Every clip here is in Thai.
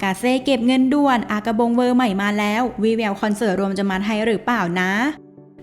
ากาเซ่เก็บเงินด่วน อากาบงเวอร์ใหม่มาแล้ววีแววคอนเสิร์ตรวมจะมาไทยหรือเปล่านะ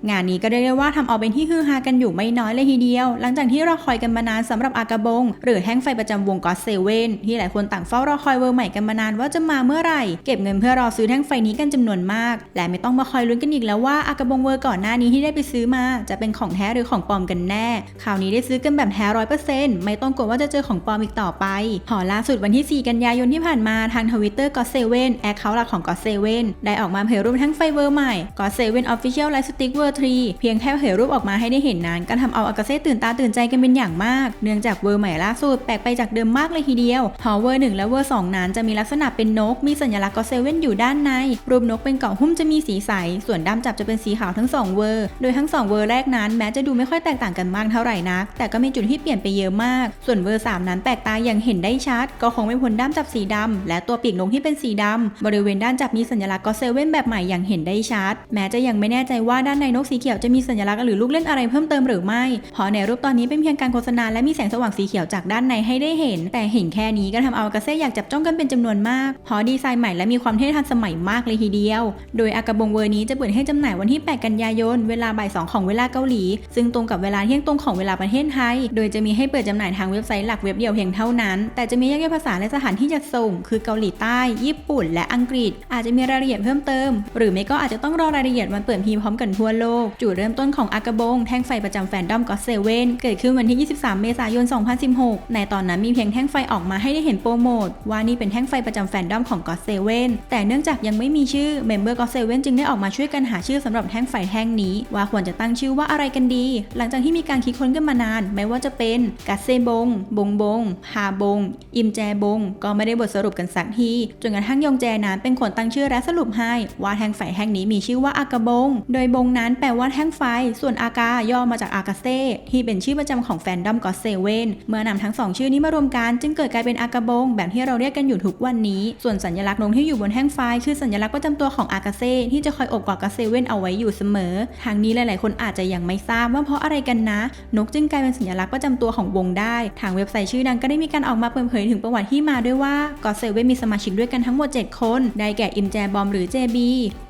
งานนี้ก็ได้เรียกว่าทำเอาเป็นที่ฮือฮากันอยู่ไม่น้อยเลยทีเดียว หลังจากที่รอคอยกันมานานสำหรับอากาบง หรือแท่งไฟประจำวงก็อตเซเว่นที่หลายคนต่างเฝ้ารอคอยเวอร์ใหม่กันมานานว่าจะมาเมื่อไหร่ เก็บเงินเพื่อรอซื้อแท่งไฟนี้กันจำนวนมาก และไม่ต้องมาคอยลุ้นกันอีกแล้วว่าอากาบงเวอร์ก่อนหน้านี้ที่ได้ไปซื้อมา จะเป็นของแท้หรือของปลอมกันแน่คราวนี้ได้ซื้อกันแบบแท้ร้อยเปอร์เซ็นต์ไม่ต้องกลัวว่าจะเจอของปลอมอีกต่อไปหอล่าสุดวันที่ 4 กันยายนที่ผ่านมาทางทวิตเตอร์ก็อตเซเว่นแอคเคาท์หลักของก็อตเซเว่นได้ออกมาเผยรูปแท่งไฟเวอร์ใหม่ก็อตเซเว่นออฟฟิเชียลไลฟ์สติ๊กเวอร์ทรีเพียงแค่เผยรูปออกมาให้ได้เห็นนั้นก็ทำเอาอากาเซ่ตื่นตาตื่นใจกันเป็นอย่างมาก เนื่องจากเวอร์ใหม่ล่าสุดแปลกไปจากเดิมมากเลยทีเดียวหอเวอร์หนึ่งและเวอร์สองนั้นจะมีลักษณะเป็นนก มีสัญลักษณ์ก็เซเว่นอยู่ด้านใน รูปนกเป็นเกาะหุ้มจะมีสีใส ส่วนด้ามจับจะเป็นสีขาวทั้งสองเวอร์ โดยทั้งสองเวอร์แรกนั้นแม้จะดูไม่ค่อยแตกต่างกันมากเท่าไหร่นัก แต่ก็มีจุดที่เปลี่ยนไปเยอะมาก ส่วนเวอร์สามนั้นแปลกตาอย่างเห็นได้ชัด ก็คงไม่พ้นด้ามจับสีดำและตัวปีกนกที่เป็นสีดำบริเวณด้านจับมีสัญลักษณ์ก็เซเว่นแบบใหม่อย่างเห็นได้ชัด แม้จะยังไม่แน่ใจว่าด้านในนกสีเขียวจะมีสัญลักษณ์หรือลูกเล่นอะไรเพิ่มเติมหรือไม่เพราะในรูปตอนนี้เป็นเพียงการโฆษณาและมีแสงสว่างสีเขียวจากด้านในให้ได้เห็น แต่เห็นแค่นี้ก็ทำเอาอากาเซ่อยากจับจ้องกันเป็นจำนวนมากเพราะดีไซน์ใหม่และมีความเท่ทันสมัยมากเลยทีเดียว โดยอากาบงเวอร์นี้จะเปิดให้จำหน่ายวันที่ 8 กันยายน เวลาบ่าย2ของเวลาเกาหลี ซึ่งตรงกับเวลาเที่ยงตรงของเวลาประเทศไทย โดยจะมีให้เปิดจำหน่ายทางเว็บไซต์หลักเว็บเดียวเพียงเท่านั้น แต่จะมีแยกย่อยภาษาและสถานที่จัดส่ง คือเกาหลีใต้ ญี่ปุ่น และอังกฤษ อาจจะมีรายละเอียดเพิ่มเติม หรือไม่ก็อาจจะต้องรอรายละเอียดวันเปิดพีพร้อมกันทั่วโลก จุดเริ่มต้นของอากาบง แท่งไฟประจำแฟนดอมก็เซเว่นเกิดขึ้นวันที่ 23 เมษายน 2016 ในตอนนั้นมีเพียงแท่งไฟออกมาให้ได้เห็นโปรโมท ว่านี่เป็นแท่งไฟประจำแฟนดอมของก็เซเว่นแต่เนื่องจากยังไม่มีชื่อเมมเบอร์ก็เซเว่นจึงได้ออกมาช่วยกันหาชื่อสำหรับแท่งไฟแท่งนี้ ว่าควรจะตั้งชื่อว่าอะไรกันดี หลังจากที่มีการคิดค้นกันมานาน ไม่ว่าจะเป็นกัสเซบง บงบงฮาบง อิมแจบง ก็ไม่ได้บทสรุปกันสักทีจนกระทั่งยองแจนั้นเป็นคนตั้งชื่อและสรุปให้ ว่าแท่งไฟแท่งนี้มีชื่อว่าอากาบง โดยบงนั้นแปลว่าแท่งไฟ ส่วนอากาย่อมาจากอากาเซ่ที่เป็นชื่อประจำของแฟนดอมก็เซเว่นเมื่อนำทั้งสองชื่อนี้มารวมกันจึงเกิดกลายเป็นอากาบงแบบที่เราเรียกกันอยู่ทุกวันนี้ ส่วนสัญลักษณ์นงที่อยู่บนแท่งไฟ คือสัญลักษณ์ประจำตัวของอากาเซ่ที่จะคอยอบกอดกับเซเว่นเอาไว้อยู่เสมอ ทางนี้หลาย ๆ คนอาจจะยังไม่ทราบว่าเพราะอะไรกันนะ นกจึงกลายเป็นสัญลักษณ์ประจำตัวของวงได้ ทางเว็บไซต์ชื่อดังก็ได้มีการออกมาเปิดเผยถึงประวัติที่มาด้วยว่ากอดเซเว่นมีสมาชิกด้วยกันทั้งหมด 7 คน ได้แก่อิมแจบอมหรือ JB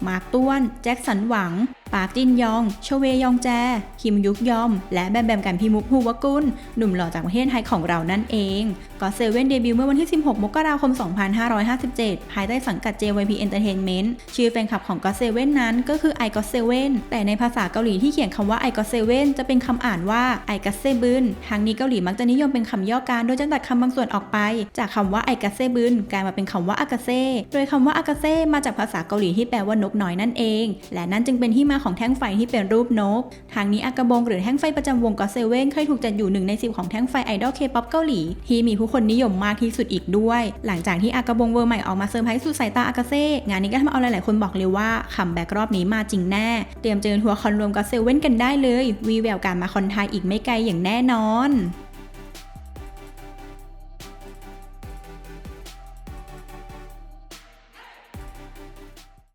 มาร์คต้วน แจ็คสันหวัง ปาร์คจินยอง ชเวยองแจ คิมยุกยอม และแบมแบมกันพิมุกฮูวกุล หนุ่มหล่อจากประเทศไทยของเรานั่นเอง ก็เซเว่นเดบิวต์เมื่อวันที่ 16 มกราคม 2557 ภายใต้สังกัด JYP Entertainment ชื่อแฟนคลับของก็เซเว่นนั้นก็คือไอก็เซเว่นแต่ในภาษาเกาหลีที่เขียนคำว่าไอก็เซเว่นจะเป็นคำอ่านว่าไอกัเซบึนทางนี้เกาหลีมักจะนิยมเป็นคำย่อการโดยจะตัดคำบางส่วนออกไป จากคำว่าไอกัเซบึนกลายมาเป็นคำว่าอากาเซโดยคำว่าอากาเซมาจากภาษาเกาหลีที่แปลว่านกน้อยนั่นเอง และนั่นจึงเป็นที่มาของแท่งไฟที่เป็นรูปนก ทางนี้อากาบงหรือแท่งไฟประจำวงก็เซเว่นเคยถูกจัดอยู่หนึ่งในสิบของแท่งไฟไอดอลเคป๊อปเกาหลี ที่มีผู้คนนิยมมากที่สุดอีกด้วย หลังจากที่อากาบงเวอร์ใหม่ออกมาเซอร์ไพรส์สุดสายตาอากาเซ่งานนี้ก็ทำเอาหลายๆคนบอกเลยว่าคัมแบ็กรอบนี้มาจริงแน่ เตรียมเจอทัวร์คอนรวมก็เซเว่นกันได้เลย วีแววการมาคอนไทยอีกไม่ไกลอย่างแน่นอน